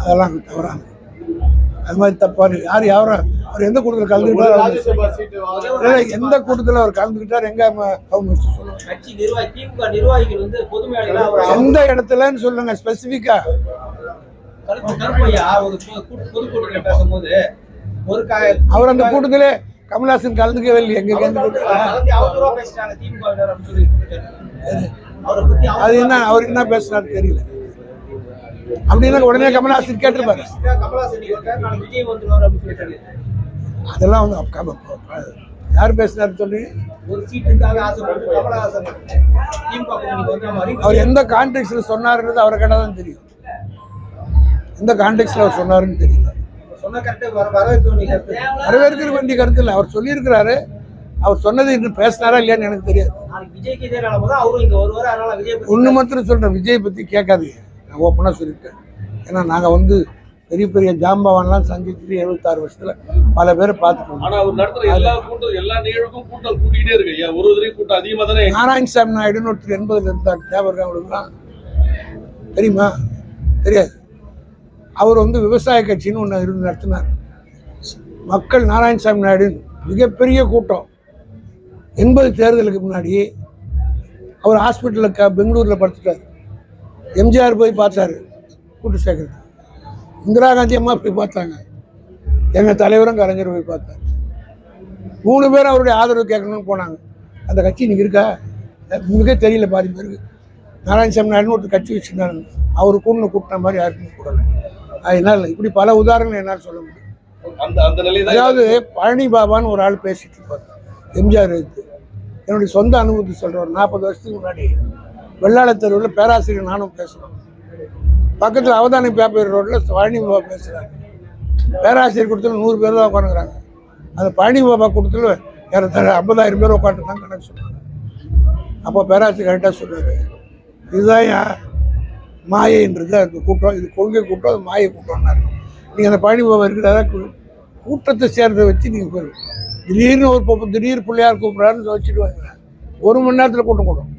அதெல்லாம் தவறான அது மாதிரி தப்பாரு யார் யாரும் அவர் எந்த கூட்டத்தில் கலந்துக்கிட்டார்? அவர் எந்த கூட்டத்தில் அவர் கலந்துக்கிட்டார்? எங்க அவங்க அவர் எந்த இடத்துலன்னு சொல்லுங்க ஸ்பெசிஃபிக்கா அவர் அந்த கூட்டத்திலே கமல்ஹாசன் கலந்துக்கவே இல்லை. எங்க அவரை அது என்ன அவர் என்ன பேசினாரு தெரியல. அப்படின்னா உடனே கமல்ஹாசன் கேட்டிருப்பாரு. அதெல்லாம் வந்து யார் பேசினாரு சொல்லி. அவர் எந்த கான்டெக்ட்ல சொன்னாருன்றது அவரை கேட்டால் தான் தெரியும். எந்த கான்டெக்ட்ல அவர் சொன்னாருன்னு தெரியல. வரவேற்கிற வேண்டிய கருத்து இல்லை. அவர் சொல்லியிருக்கிறாரு. அவர் சொன்னது இன்னும் பேசினாரா இல்லையான்னு எனக்கு தெரியாது. நாளைக்கு விஜய்க்கு இதே நிலைமை தான் அவரும் இங்க வருவாரு அதனால விஜய் பத்தி ஒன்று மாத்திரம் சொல்கிறேன் விஜய் பற்றி கேட்காதீங்க. நான் ஓப்பனாக சொல்லிட்டேன். ஏன்னா நாங்கள் வந்து பெரிய பெரிய ஜாம்பவான்லாம் சந்திச்சுட்டு எழுபத்தாறு வருஷத்தில் பல பேரை பார்த்துட்டோம் ஆனா அவர் நடத்துற எல்லா கூட்டம் எல்லா நிகழ்வுக்கும் கூட்டம் கூட்டிக்கிட்டே இருக்கு ஐயா. ஒரு தடவை கூட்டம் அதிகமா தானே நாராயணசாமி நாயுடுன்னு ஒருத்தர் எண்பதுல இருந்தார். ஞாபகம் அவங்களுக்குலாம் தெரியுமா? தெரியாது. அவர் வந்து விவசாய கட்சின்னு ஒன்று இருந்து நடத்தினார். மக்கள் நாராயணசாமி நாயுடு மிகப்பெரிய கூட்டம். எண்பது தேர்தலுக்கு முன்னாடி அவர் ஹாஸ்பிட்டலில் க பெங்களூரில் படுத்துட்டார். எம்ஜிஆர் போய் பார்த்தாரு கூட்டு சேர்க்கறது இந்திரா காந்தி அம்மா போய் பார்த்தாங்க. எங்கள் தலைவரும் கலைஞர் போய் பார்த்தார். மூணு பேரும் அவருடைய ஆதரவு கேட்கணும்னு போனாங்க. அந்த கட்சி இன்னைக்கு இருக்கா? உங்களுக்கே தெரியல பாதி பேருக்கு. நாராயணசாமி நாயுடுன்னு ஒருத்தர் கட்சி வச்சுருந்தாங்க அவர் கூண்டு கூட்டின மாதிரி யாருக்குமே கூடல. அதனால இப்படி பல உதாரணங்கள் என்னால் சொல்ல முடியும். அதாவது பழனி பாபான்னு ஒரு ஆள் பேசிட்டு இருப்பார். எம்ஜிஆர் எடுத்து என்னுடைய சொந்த அனுபவத்தை சொல்கிறேன் நாற்பது வருஷத்துக்கு முன்னாடி வெள்ளாள தெருவில் பேராசிரியர் நானும் பேசுகிறோம் பக்கத்தில் அவதானி பேப்பர் ரோட்டில் பழனி பாபா பேசுகிறாங்க பேராசிரியர் கொடுத்துல நூறு பேர் தான் உட்காந்துக்கிறாங்க அந்த பழனி பாபா கொடுத்துல ஏறத்தாழ ஐம்பதாயிரம் பேர் உட்காந்து தான் கணக்கு சொன்னாங்க அப்போ பேராசிரியர் கரெக்டாக சொல்றாரு. இதுதான் ஏன் மாயைன்றது. அந்த கூட்டம் இது கொள்கை கூட்டம் அது மாயை கூட்டம்னாரு நீங்கள் அந்த பழனி பாபா இருக்கிறதா? கூட்டத்தை சேர்றதை வச்சு நீங்கள் போய் திடீர்னு ஒரு பக்கம் திடீர் பிள்ளையார் கூப்பிட்றாருன்னு வச்சுடுவாங்க ஒரு மணி நேரத்தில் கூட்டம் கூடும்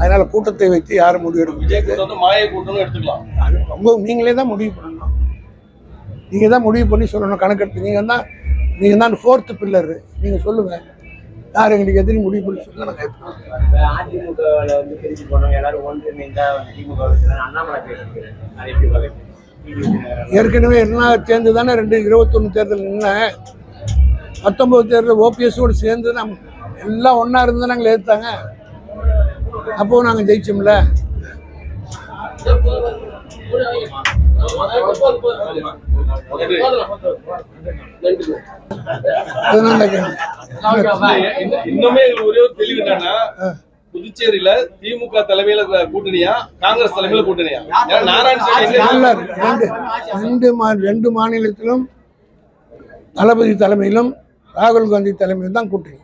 அதனால கூட்டத்தை வைத்து யாரும் முடிவெடுக்க விஜய் முடியாது. மாய கூட்டம்னு எடுத்துக்கலாம். அது உங்க நீங்களே தான் முடிவு பண்ணணும். நீங்கள் தான் முடிவு பண்ணி சொல்லணும் கணக்கெடுத்து நீங்கள் தான் நீங்கள் தான் ஃபோர்த்து பில்லர் நீங்கள் சொல்லுங்கள் யார் எங்களுக்கு எதிரி முடிவு பண்ணி சொல்லுங்க நான் கேட்பேன். அதிமுகவில் வந்து பிரிஞ்சு போனவங்க எல்லாரும் திமுக அண்ணாமலை பார்க்குறீங்க ஏற்கனவே எல்லாம் சேர்ந்து தானே ரெண்டு இருபத்தொன்று தேர்தல் நின்னேன் பத்தொம்பது தேர்தல் ஓபிஎஸோடு சேர்ந்து நம்ம எல்லாம் ஒன்றா இருந்து நாங்கள் எதிர்த்தாங்க. அப்போவும் நாங்கள் ஜெயிச்சோம்ல. இன்னுமே ஒரு தெளிவு என்னன்னா புதுச்சேரியில திமுக தலைமையில கூட்டணியா காங்கிரஸ் தலைமையில கூட்டணியா? நாராயணசாமி. ரெண்டு ரெண்டு மாநிலத்திலும் தளபதி தலைமையிலும் ராகுல் காந்தி தலைமையிலும் தான் கூட்டணி.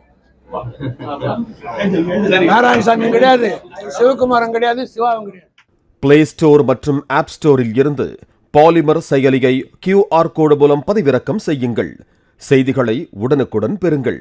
சரி. நாராயணசாமியும் கிடையாது சிவகுமாரும் கிடையாது சிவாவும் கிடையாது. பிளே ஸ்டோர் மற்றும் ஆப் ஸ்டோரில் இருந்து பாலிமர் செயலியை கியூஆர் கோடு மூலம் பதிவிறக்கம் செய்யுங்கள். செய்திகளை உடனுக்குடன் பெறுங்கள்.